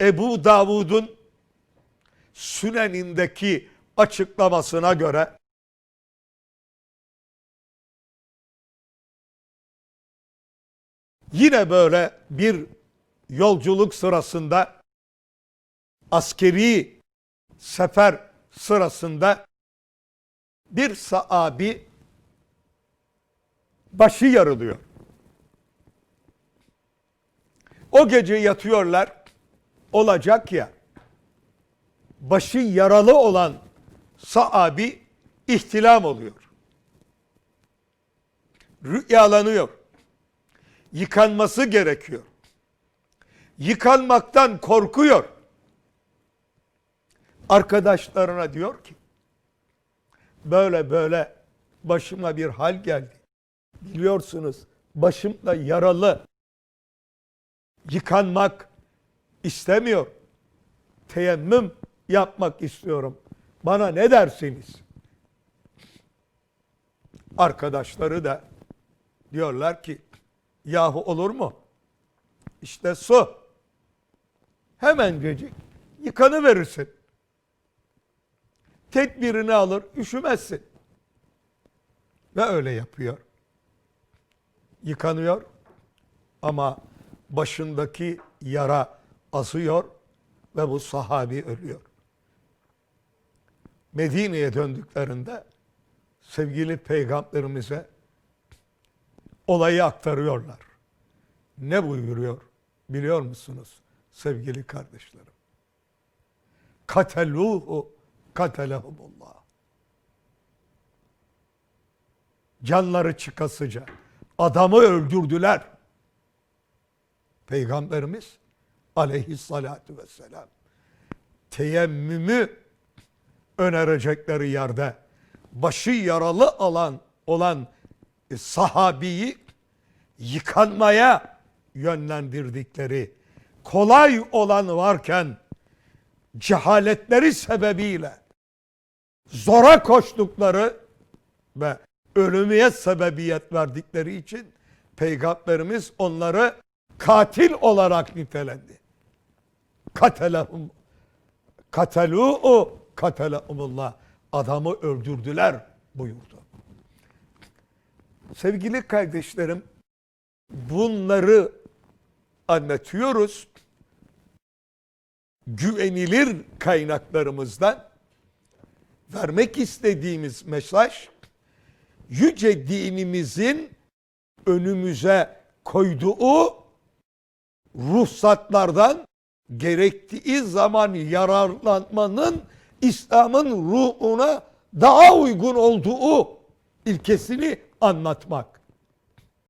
Ebu Davud'un Sünen'indeki açıklamasına göre yine böyle bir yolculuk sırasında askeri sefer sırasında bir sahabi başı yarılıyor. O gece yatıyorlar. Olacak ya. Başı yaralı olan sahabi ihtilam oluyor. Rüyalanıyor. Yıkanması gerekiyor. Yıkanmaktan korkuyor. Arkadaşlarına diyor ki böyle böyle başıma bir hal geldi. Biliyorsunuz başım da yaralı. Yıkanmak istemiyor. Teyemmüm yapmak istiyorum. Bana ne dersiniz? Arkadaşları da diyorlar ki yahu olur mu? İşte su. Hemencecik yıkanı verirsin. Tedbirini alır, üşümezsin. Ve öyle yapıyor. Yıkanıyor ama başındaki yara azıyor ve bu sahabi ölüyor. Medine'ye döndüklerinde sevgili peygamberimize olayı aktarıyorlar. Ne buyuruyor biliyor musunuz sevgili kardeşlerim? Kateluhu katelehumullah. Canları çıkasıca adamı öldürdüler. Peygamberimiz aleyhissalatu vesselam teyemmümü önerecekleri yerde başı yaralı alan olan e, sahabiyi yıkanmaya yönlendirdikleri kolay olan varken cehaletleri sebebiyle zora koştukları ve ölümüye sebebiyet verdikleri için peygamberimiz onları katil olarak nitelendi. Katelehum katelû'u katelehumullah adamı öldürdüler buyurdu. Sevgili kardeşlerim bunları anlatıyoruz. Güvenilir kaynaklarımızdan vermek istediğimiz mesaj yüce dinimizin önümüze koyduğu ruhsatlardan gerektiği zaman yararlanmanın İslam'ın ruhuna daha uygun olduğu ilkesini anlatmak.